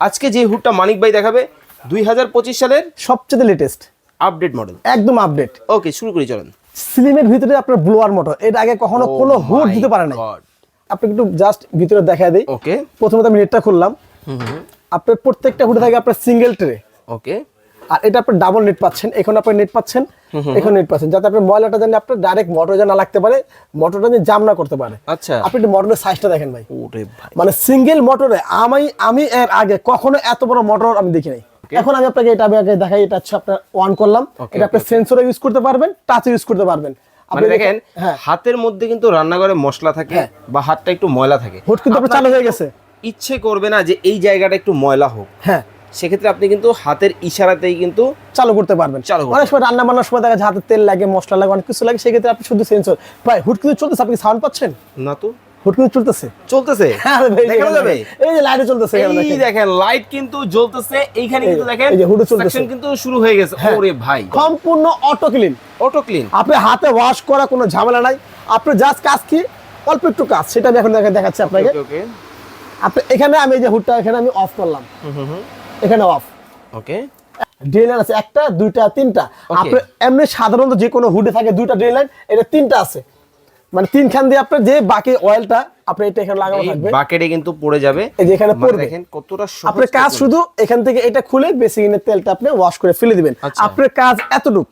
আজকে যে হুডটা মানিক ভাই দেখাবে দুই হাজার পঁচিশ সালের সবচেয়ে লেটেস্ট আপডেট মডেল একদম আপডেট ওকে শুরু করি চলেন। সিলিমের ভিতরে আপনার ব্লোয়ার মোটর এর আগে কখনো Oh কোনো হুড দিতে পারে না আপনাকে একটু জাস্ট ভিতরে দেখা দিই। ওকে প্রথমে আমি নেটটা খুললাম। আপনার প্রত্যেকটা হুডে থাকে আপনার সিঙ্গেল ট্রে ওকে আর এটা আপনার ডাবল নেট পাচ্ছেন এখন আপনি নেট পাচ্ছেন এখন নেট পাচ্ছেন। যাতে আপনার ময়লাটা জানি আপনার ডাইরেক্ট মোটর যেন লাগতে পারে মোটরটা যেন জাম না করতে পারে। আচ্ছা। আপনি একটু মোটরের সাইজটা দেখেন ভাই। ওরে ভাই। মানে সিঙ্গেল মোটরে আমি আমি এর আগে কখনো এত বড় মোটর আমি দেখি নাই। এখন আমি আপনাকে এটা আমি আগে দেখাই এটা হচ্ছে আপনার অন করলাম। এটা আপনি সেন্সরে ইউজ করতে পারবেন টাচে ইউজ করতে পারবেন। মানে আপনি দেখেন হ্যাঁ। হাতের মধ্যে কিন্তু রান্নাঘরে মশলা থাকে হ্যাঁ। বা হাতটা একটু ময়লা থাকে। হুট কিন্তু আপনার চালু হয়ে গেছে। ইচ্ছে করবে না যে এই জায়গাটা একটু ময়লা হোক। হ্যাঁ। সেক্ষেত্রে আপনি কিন্তু হাতের ইশারাতেই কিন্তু চালু করতে পারবেন। চালু অনেক সময় রান্না বান্নার সময় দেখা যায় হাতে তেল লাগে মশলা লাগে অনেক কিছু লাগে সেক্ষেত্রে আপনি শুধু সেন্সর ভাই হুট কিন্তু চলতেছে আপনি সাউন্ড পাচ্ছেন? না তো। হুট কিন্তু চলতেছে। চলতেছে? হ্যাঁ ভাই, দেখানো যাবে? এই যে লাইটে চলতেছে এই দেখেন। দেখেন লাইট কিন্তু জ্বলতেছে এইখানে কিন্তু দেখেন এই যে হুডও চলতেছে। কিন্তু শুরু হয়ে গেছে। হ্যাঁ। ওরে ভাই। সম্পূর্ণ অটো ক্লিন অটো ক্লিন আপনি হাতে ওয়াশ করা কোনো ঝামেলা নাই। আপনি জাস্ট কাজ কি? অল্প একটু কাজ। সেটা আমি এখন দেখা- দেখাচ্ছি আপনাকে। আপনি এখানে আমি এই যে হুটটা এখানে আমি অফ করলাম। এখানে অফ ওকে। ড্রেন আছে একটা দুইটা তিনটা. আপনি এমনি সাধারণত যে কোনো হুডে থাকে দুইটা ড্রেন লাইন এটা তিনটা আছে। মানে তিনখান দিয়ে আপনার যে বাকি অয়েলটা আপনি এটা এখানে লাগানো থাকবে। বাকেটে কিন্তু পড়ে যাবে। এই যে এখানে মানে পড়বে। দেখেন কতটা সহজ আপনার কাজ শুধু এখান থেকে এটা খুলে বেসিনের তেলটা আপনি ওয়াশ করে ফেলে দিবেন। আচ্ছা। আপনার কাজ এতটুকু।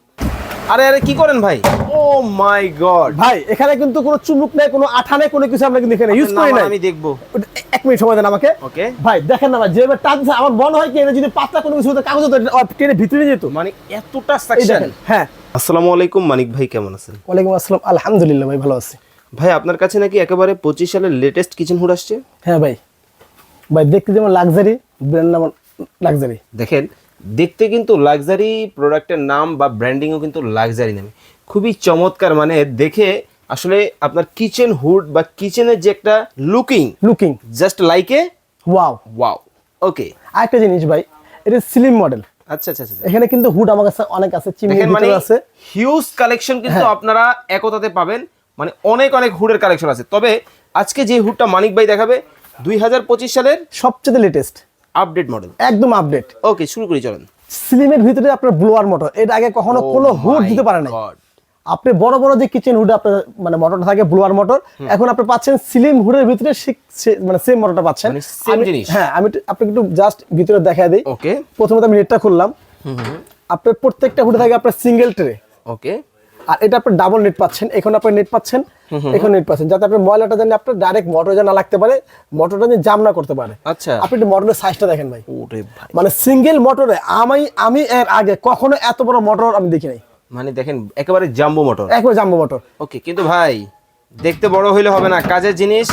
আরে আরে কি করেন ভাই? ও মাই গড ভাই এখানে কিন্তু কোনো চুমুক নাই কোনো আঠা নাই কোনো কিছু আমরা কিন্তু এখানে ইউজ করি নাই। আমি দেখব। এক মিনিট সময় দেন আমাকে। ওকে। ভাই দেখেন না টাচ দিচ্ছে, আমার মনে হয় কি এটা যদি পাতলা কোনো কিছু কাগজ হতো টেনে ভিতরে যেত। মানে এতটা সেকশন হ্যাঁ। আসসালামু আলাইকুম মানিক ভাই কেমন আছেন? ওয়ালাইকুম আসসালাম আলহামদুলিল্লাহ ভাই ভালো আছি। ভাই আপনার কাছে নাকি একেবারে পঁচিশ সালের লেটেস্ট কিচেন হুড আসছে? হ্যাঁ ভাই। ভাই দেখতে যেমন লাক্সারি ব্র্যান্ড নাম লাক্সারি দেখেন দেখতে কিন্তু লাক্সারি প্রোডাক্টের নাম বা ব্র্যান্ডিংও কিন্তু লাক্সারি নামে। খুবই চমৎকার মানে দেখে আসলে আপনার কিচেন হুড বা কিচেনের যে একটা looking looking just like a wow wow okay আরেকটা জিনিস ভাই এটা স্লিম মডেল আচ্ছা আচ্ছা আচ্ছা এখানে কিন্তু হুড আমার কাছে অনেক আছে দেখেন মানে আছে। হিউজ কালেকশন কিন্তু হ্যাঁ। আপনারা একতাতে পাবেন। মানে অনেক অনেক হুডের কালেকশন আছে। তবে আজকে যে হুডটা মানিক ভাই দেখাবে দুই হাজার পঁচিশ সালের সবচেয়ে লেটেস্ট আপডেট মডেল একদম আপডেট ওকে শুরু করি চলেন। স্লিমের ভিতরে আপনার ব্লোয়ার মোটর এর আগে কখনো কোনো Oh হুড my দিতে পারে না. আপনি বড় বড় যে কিচেন হুড আপনার মানে মোটরটা থাকে ব্লোয়ার মোটর এখন আপনি পাচ্ছেন স্লিম হুডের ভিতরে মানে সেম মোটরটা পাচ্ছেন। মানে জিনিস। হ্যাঁ আমি আপনাকে একটু জাস্ট ভিতরে দেখা দিই। ওকে প্রথমত আমি নেটটা খুললাম। আপনার প্রত্যেকটা হুডে থাকে আপনার সিঙ্গেল ট্রে ওকে আর এটা আপনার ডাবল নেট পাচ্ছেন। এখন আপনি নেট পাচ্ছেন। এখন নেট পাচ্ছেন। যাতে আপনি ময়লাটা জানি আপনার ডাইরেক্ট মোটর যেন না লাগতে পারে মোটরটা যেন জাম না করতে পারে। আচ্ছা। আপনি একটু মোটরের সাইজটা দেখেন ভাই। ওরে ভাই। মানে সিঙ্গেল মোটরে আমি আমি এর আগে কখনো এত বড় মোটর আমি দেখি নাই। মানে দেখেন একেবারে জাম্বো মোটর একবার জাম্বো মোটর ওকে কিন্তু ভাই দেখতে বড় হইলে হবে না। কাজের জিনিস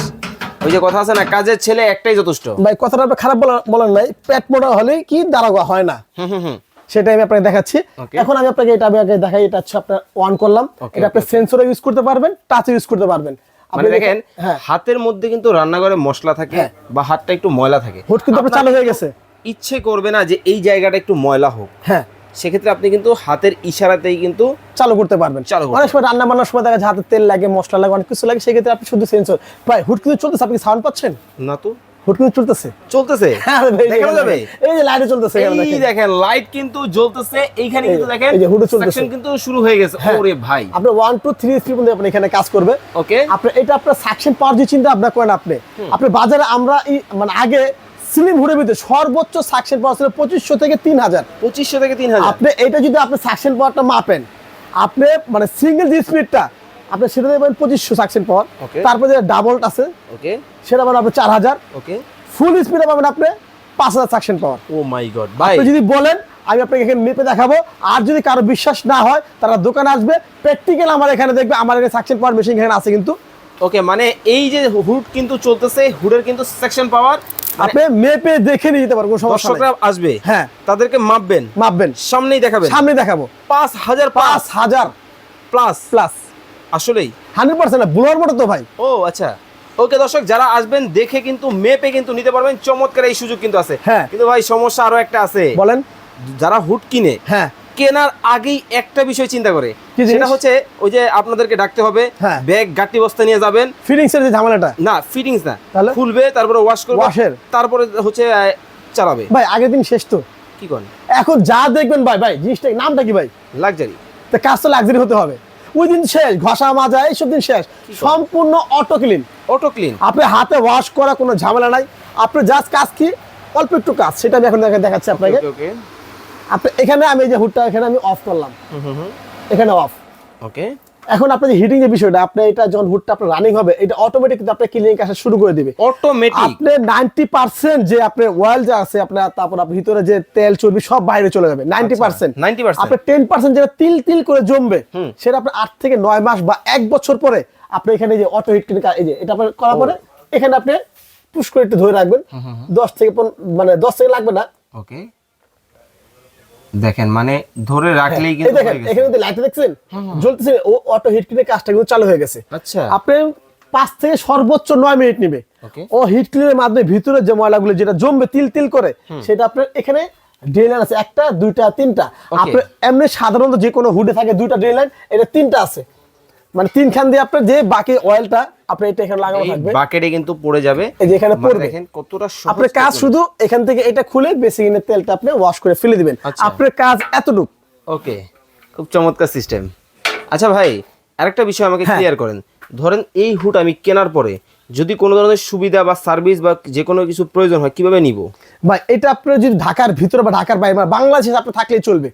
ওই যে কথা আছে না কাজের ছেলে একটাই যথেষ্ট। ভাই কথাটা আপনি খারাপ বলা- বলার নাই। পেট মোটা হলে কি দাঁড়াগোয়া হয় না? হুম হুম হুম। সেটা আমি আপনাকে দেখাচ্ছি। এখন আমি আপনাকে এটা আমি আগে দেখাই এটা হচ্ছে আপনার অন করলাম। এটা আপনি সেন্সরে ইউজ করতে পারবেন টাচে ইউজ করতে পারবেন। মানে আপনি দেখেন হ্যাঁ। হাতের মধ্যে কিন্তু রান্নাঘরে মশলা থাকে হ্যাঁ। বা হাতটা একটু ময়লা থাকে। হুট কিন্তু আপনার চালু হয়ে গেছে। ইচ্ছে করবে না যে এই জায়গাটা একটু ময়লা হোক। হ্যাঁ। সেক্ষেত্রে আপনি কিন্তু হাতের ইশারাতেই কিন্তু চালু করতে পারবেন। চালু অনেক সময় রান্না বান্নার সময় দেখা যায় হাতে তেল লাগে মশলা লাগে অনেক কিছু লাগে সেক্ষেত্রে আপনি শুধু সেন্সর ভাই হুট কিন্তু চলতেছে আপনি সাউন্ড পাচ্ছেন? না তো। হুট কিন্তু চলতেছে? চলতেছে? হ্যাঁ দেখানো যাবে? এই যে লাইটে চলতেছে এই দেখেন। দেখেন লাইট কিন্তু জ্বলতেছে এইখানে কিন্তু দেখেন এই যে হুডও চলতেছে। কিন্তু শুরু হয়ে গেছে। হ্যাঁ। ওরে ভাই। আপনি ওয়ান টু থ্রি স্পিড পর্যন্ত আপনি এখানে কাজ করবে। ওকে আপনি এটা আপনার সাকশন পাওয়ার যে চিন্তা করেন আপনি। আপনি বাজারে আমরা মানে আগে স্লিম হুডের ভিতরে সর্বোচ্চ সাকশন পাওয়ার ছিল পঁচিশশো থেকে তিন হাজার। পঁচিশশো থেকে তিন হাজার। আপনি এটা যদি আপনি সাকশন পাওয়ারটা মাপেন আপনি মানে সিঙ্গেল যে স্পিডটা আপনি সেটা দেবেন পঁচিশশো সাকশন পাওয়ার তারপরে যে ডাবল আছে ওকে সেটা পাবেন আপনি চার হাজার। ওকে ফুল স্পিডে পাবেন আপনি পাঁচ হাজার suction power O my God ভাই। যদি বলেন আমি আপনাকে এখানে মেপে দেখাবো। আর যদি কারও বিশ্বাস না হয় তারা দোকানে আসবে। প্র্যাকটিক্যাল আমার এখানে দেখবে আমার এখানে সাকশন পাওয়ার মেশিন এখানে আছে কিন্তু। ওকে মানে এই যে হুড কিন্তু চলতেছে হুডের কিন্তু সেকশন পাওয়ার আপনি মেপে দেখে নিয়ে যেতে পারবেন কোনো দর্শকরা আসবে হ্যাঁ। তাদেরকে মাপবেন মাপবেন। সামনেই দেখাবেন। সামনে দেখাবো। পাঁচ হাজার পাঁচ। হাজার। প্লাস। প্লাস। আসলেই। হান্ড্রেড পার্সেন্ট ব্লোয়ার মোটর তো ভাই। ও আচ্ছা। ওকে দর্শক যারা আসবেন দেখে কিন্তু মেপে কিন্তু নিতে পারবেন। চমৎকার এই সুযোগ কিন্তু আছে। হ্যাঁ। কিন্তু ভাই সমস্যা আরও একটা আছে। বলেন। যারা হুড কিনে হ্যাঁ। কেনার আগেই একটা বিষয় চিন্তা করে। সেটা হচ্ছে ওই যে আপনাদেরকে ডাকতে হবে হ্যাঁ। ব্যাগ গাটি বস্তা নিয়ে যাবেন। ফিটিংস এর যে ঝামেলাটা? না ফিটিংস না। খুলবে তারপরে ওয়াশ করবে তারপরে হচ্ছে চালাবে। ভাই আগের দিন শেষ তো। কি করেন? এখন যা দেখবেন ভাই ভাই জিনিসটা নামটা কি ভাই? লাক্সারি তা কাজ তো লাক্সারি হতে হবে। ওই দিন শেষ ঘষা মাজা এইসব দিন শেষ। সম্পূর্ণ অটো ক্লিন অটো ক্লিন আপনি হাতে ওয়াশ করা কোনো ঝামেলা নাই। আপনি জাস্ট কাজ কি? অল্প একটু কাজ সেটা আমি এখন দেখা- দেখাচ্ছি আপনাকে। ওকে আপনি এখানে আমি এই যে হুডটা এখানে আমি অফ করলাম। এখানে অফ ওকে এখন আপনার হিটিং যে বিষয়টা আপনি এটা যখন হুডটা আপনার রানিং হবে এটা অটোমেটিক কিন্তু আপনার ক্লিনিং কাজটা শুরু করে দিবে। অটোমেটিক আপনি নাইনটি পার্সেন্ট যে আপনার অয়েল যা আছে আপনার তারপর আপনার ভিতরে যে তেল চর্বি সব বাইরে চলে যাবে নাইনটি পার্সেন্ট 90% আপনার টেন পার্সেন্ট যেটা তিল তিল করে জমবে সেটা আপনার আট থেকে নয় মাস বা এক বছর পরে আপনি এখানে যে অটো হিট এই যে এটা আপনার করার পরে এখানে আপনি পুশ করে একটু ধরে রাখবেন। দশ থেকে মানে দশ থেকে লাগবে না। ওকে দেখেন মানে ধরে রাখলেই কিন্তু হয়ে। এখানে তো লাইট দেখছেন? জ্বলতেছে ও অটো হিট ক্লিনের কাজটা কিন্তু চালু হয়ে গেছে। আচ্ছা। আপনি পাঁচ থেকে সর্বোচ্চ নয় মিনিট নেবে। ও হিট ক্লিনের মাধ্যমে ভিতরে যে ময়লাগুলো যেটা জমবে তিল তিল করে সেটা আপনার এখানে ড্রেলাইন আছে একটা দুইটা তিনটা। আপনার আপনি এমনি সাধারণত যে কোনো হুডে থাকে দুইটা ড্রেলাইন এটা তিনটা আছে। মানে তিনখান দিয়ে আপনার যে বাকি অয়েলটা আপনি এটা এখানে লাগানো থাকবে। বাকেটে কিন্তু পড়ে যাবে। এই যে এখানে মানে পড়বে। দেখেন কতটা আপনার কাজ শুধু এখান থেকে এটা খুলে বেসিনের তেলটা আপনি ওয়াশ করে ফেলে দিবেন। আচ্ছা। আপনার কাজ এতটুকু। ওকে খুব চমৎকার সিস্টেম আচ্ছা ভাই আরেকটা বিষয় আমাকে। ক্লিয়ার করেন। ধরেন এই হুড আমি কেনার পরে যদি কোনো ধরনের সুবিধা বা সার্ভিস বা যে কোনো কিছু প্রয়োজন হয় কীভাবে নিব? ভাই এটা আপনার যদি ঢাকার ভিতরে বা ঢাকার বাইরে বাংলাদেশে আপনি থাকলেই চলবে।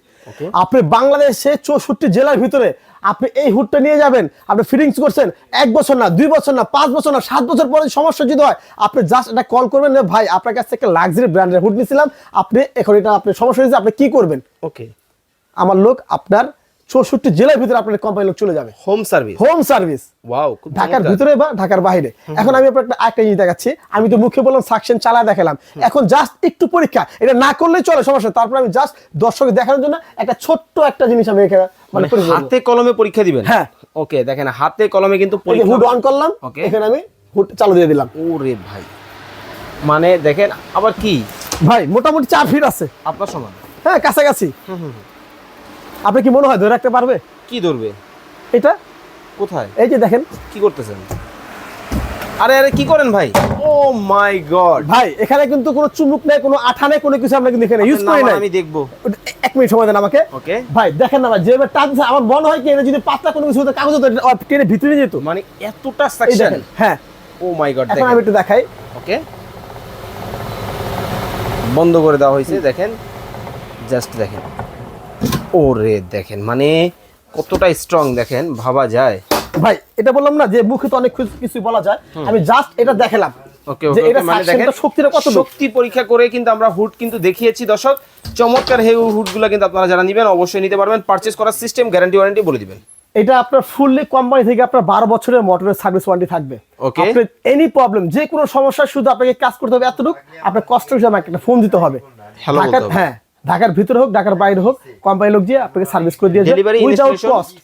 আপনি বাংলাদেশে চৌষট্টি জেলার ভিতরে আপনি এই হুডটা নিয়ে যাবেন আপনি ফিটিংস করছেন এক বছর না দুই বছর না পাঁচ বছর না সাত বছর পরে সমস্যা যদি হয় আপনি জাস্ট এটা কল করবেন ভাই আপনার কাছ থেকে লাক্সারি ব্র্যান্ডের হুড নিয়েছিলাম আপনি এখন এটা আপনি সমস্যা হয়েছে আপনি কি করবেন? ওকে আমার লোক আপনার চৌষট্টি জেলার ভিতরে আপনার কোম্পানির লোক চলে যাবে। Home service home service wow ঢাকার ভিতরে বা ঢাকার বাইরে। এখন আমি আপনার একটা জিনিস দেখাচ্ছি। আমি তো মুখে বললাম সাকশন চালা দেখালাম। এখন জাস্ট একটু পরীক্ষা। এটা না করলে চলে সমস্যা তারপর আমি জাস্ট দর্শক দেখানোর জন্য একটা ছোট্ট একটা জিনিস আমি এখানে মানে মানে। হাতে কলমে পরীক্ষা দিবেন? হ্যাঁ। ওকে দেখেন হাতে কলমে কিন্তু পরীক্ষা হুড অন করলাম। Okay. এখানে আমি হুড চালু দিয়ে দিলাম। ওরে ভাই। মানে দেখেন আবার কি? ভাই মোটামুটি চার ফিট আছে। আপনার সমান? হ্যাঁ কাছাকাছি। আপনি কি মনে হয় ধরে রাখতে পারবে? কি ধরবে? এটা? কোথায়? এই যে দেখেন। কি করতেছেন? আরে আরে কি করেন ভাই? Oh my God. ভাই এখানে কিন্তু কোনো চুমুক নেই কোনো আঠা নেই কোনো কিছু আমরা কিন্তু এখানে ইউজ করি নাই। আমি দেখব। এক মিনিট সময় দেন আমাকে। ওকে। ভাই দেখেন না ভাই যেভাবে টানছে আমার মনে হয় কি এটা যদি পাতলা কোনো কিছু হতো কাগজ হতো টেনে ভিতরে যেত। মানে এতটা সাকশন হ্যাঁ। ও মাই গড এখন আমি একটু দেখাই। ওকে। বন্ধ করে দেওয়া হয়েছে দেখেন। জাস্ট দেখেন। ওরে দেখেন মানে কতটা স্ট্রং দেখেন ভাবা যায়। ভাই এটা বললাম না যে মুখে তো অনেক কিছু- বলা যায়। আমি জাস্ট এটা দেখালাম। ওকে ওকে মানে দেখেন সাকশনটা শক্তিটা কত শক্তি পরীক্ষা করে কিন্তু আমরা হুড কিন্তু দেখিয়েছি দর্শক। চমৎকার হে হুডগুলো কিন্তু আপনারা যারা নেবেন অবশ্যই নিতে পারবেন। পারচেজ করার সিস্টেম গ্যারান্টি ওয়ারেন্টি বলে দিবেন। এটা আপনার ফুললি কোম্পানি থেকে আপনার বারো বছরের মোটরের সার্ভিস ওয়ারেন্টি থাকবে. আপনার এনি প্রবলেম যে কোনো সমস্যা শুধু আপনাকে কাজ করতে হবে এতটুকু আপনার কষ্ট হিসাবে একটা ফোন দিতে হবে। হ্যাঁ। ঢাকার ভিতরে হোক ঢাকার বাইরে হোক কোম্পানি লোক দিয়ে আপনাকে সার্ভিস করে দিয়ে Delivery, উইদাউট কস্ট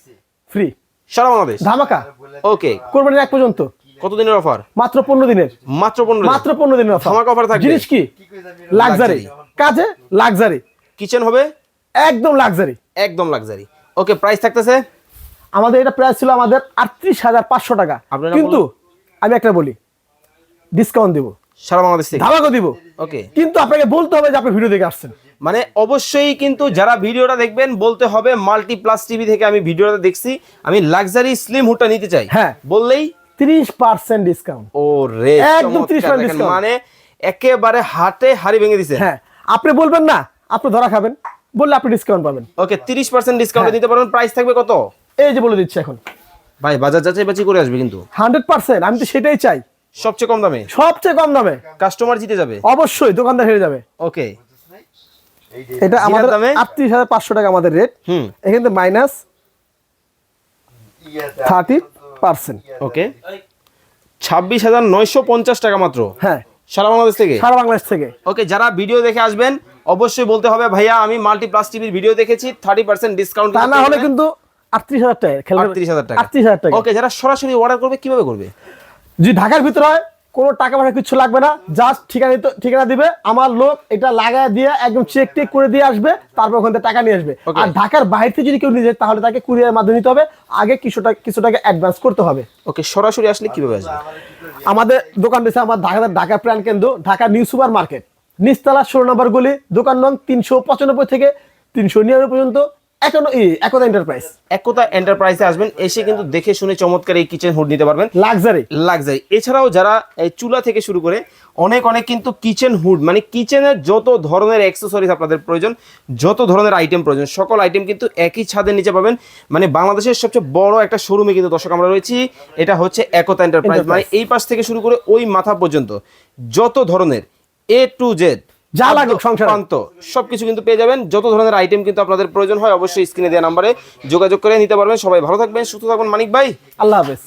ফ্রি সারা বাংলাদেশ? ধামাকা। ওকে কোরবানির এক পর্যন্ত। কতদিনের অফার মাত্র পনেরো দিনের। মাত্র পনেরো মাত্র পনেরো দিনের offer। ধামাকা offer থাকবে? জিনিস কি? লাক্সারি কাজে লাক্সারি কিচেন হবে? একদম লাক্সারি একদম লাক্সারি ওকে প্রাইস থাকতেছে? আমাদের এটা প্রাইস ছিল আমাদের আটত্রিশ হাজার পাঁচশো টাকা। কিন্তু আমি একটা বলি ডিসকাউন্ট দিব। সারা বাংলাদেশ থেকে? ধামাকা দিব। ওকে কিন্তু আপনাকে বলতে হবে যে আপনি ভিডিও দেখে আসছেন। মানে অবশ্যই কিন্তু যারা ভিডিওটা দেখবেন বলতে হবে মাল্টি প্লাস টিভি থেকে আমি ভিডিওটা দেখছি। আমি লাক্সারি স্লিম হুডটা নিতে চাই। হ্যাঁ। বললেই? তিরিশ পার্সেন্ট ডিসকাউন্ট ও রে একদম চমৎকার। 30% দেখেন, মানে একেবারে হাতে হাড়ি ভেঙে দিছে। হ্যাঁ আপনি বলবেন না আপনি ধরা খাবেন বললে আপনি ডিসকাউন্ট পাবেন। ওকে তিরিশ পার্সেন্ট ডিসকাউন্টে। নিতে পারবেন প্রাইস থাকবে কত? এই যে বলে দিচ্ছি এখন। ভাই বাজার যাচাই বাচি করে আসবে কিন্তু। হান্ড্রেড পার্সেন্ট আমি তো সেটাই চাই। সবচেয়ে কম দামে? সবচেয়ে কম দামে। কাস্টমার জিতে যাবে। অবশ্যই দোকানদার হেরে যাবে। ওকে। এটা আমাদের? আটত্রিশ হাজার পাঁচশো টাকা আমাদের রেট হুম। এখান থেকে মাইনাস থার্টি পার্সেন্ট ওকে ছাব্বিশ হাজার নয়শো পঞ্চাশ টাকা মাত্র। হ্যাঁ। সারা বাংলাদেশ থেকে? সারা বাংলাদেশ থেকে। ওকে যারা ভিডিও দেখে আসবেন অবশ্যই বলতে হবে ভাইয়া আমি মাল্টি প্লাস টিভির ভিডিও দেখেছি থার্টি পার্সেন্ট ডিসকাউন্ট তা না হলে কিন্তু আটত্রিশ হাজার টাকা আটত্রিশ হাজার টাকা। আটত্রিশ হাজার টাকা। ওকে যারা সরাসরি অর্ডার করবে কীভাবে করবে? যদি ঢাকার ভিতরে হয় কোনো টাকা পয়সা কিছু লাগবে না জাস্ট ঠিকানা ঠিকানা দিবে আমার লোক এটা লাগায় দিয়ে একদম চেক টেক করে দিয়ে আসবে তারপর ওখান থেকে টাকা নিয়ে আসবে. আর ঢাকার বাইরে থেকে যদি কেউ নিয়ে যায় তাহলে তাকে কুরিয়ার মাধ্যমে নিতে হবে। আগে কিছু টাকা কিছু টাকা অ্যাডভান্স করতে হবে। ওকে সরাসরি আসলে কীভাবে আসবে? আমাদের দোকান রয়েছে আমার ঢাকা ঢাকা প্রাণ কেন্দ্র ঢাকা নিউ সুপার মার্কেট নিস্তালা ষোলো নম্বর গলি দোকান নং তিনশো পঁচানব্বই থেকে তিনশো নিরানব্বই পর্যন্ত। একতা এন্টারপ্রাইজ একতা এন্টারপ্রাইজে আসবেন এসে কিন্তু দেখে শুনে চমৎকার এই কিচেন হুড নিতে পারবেন। লাক্সারি লাক্সারি এছাড়াও যারা চুলা থেকে শুরু করে অনেক অনেক কিন্তু কিচেন হুড মানে কিচেনের যত ধরনের অ্যাক্সেসরিজ আপনাদের প্রয়োজন যত ধরনের আইটেম প্রয়োজন সকল আইটেম কিন্তু একই ছাদের নিচে পাবেন। মানে বাংলাদেশের সবচেয়ে বড় একটা শোরুমে কিন্তু দর্শক আমরা রয়েছি এটা হচ্ছে একতা এন্টারপ্রাইজ মানে এই পাশ থেকে শুরু করে ওই মাথা পর্যন্ত যত ধরনের এ টু জেড যা লাগুক সংসার। প্রান্ত সবকিছু কিন্তু পেয়ে যাবেন। যত ধরনের আইটেম কিন্তু আপনাদের প্রয়োজন হয় অবশ্যই স্ক্রিনে দেওয়া নাম্বারে যোগাযোগ করে নিতে পারবেন। সবাই ভালো থাকবেন সুস্থ থাকবেন মানিক ভাই। আল্লাহ হাফেজ।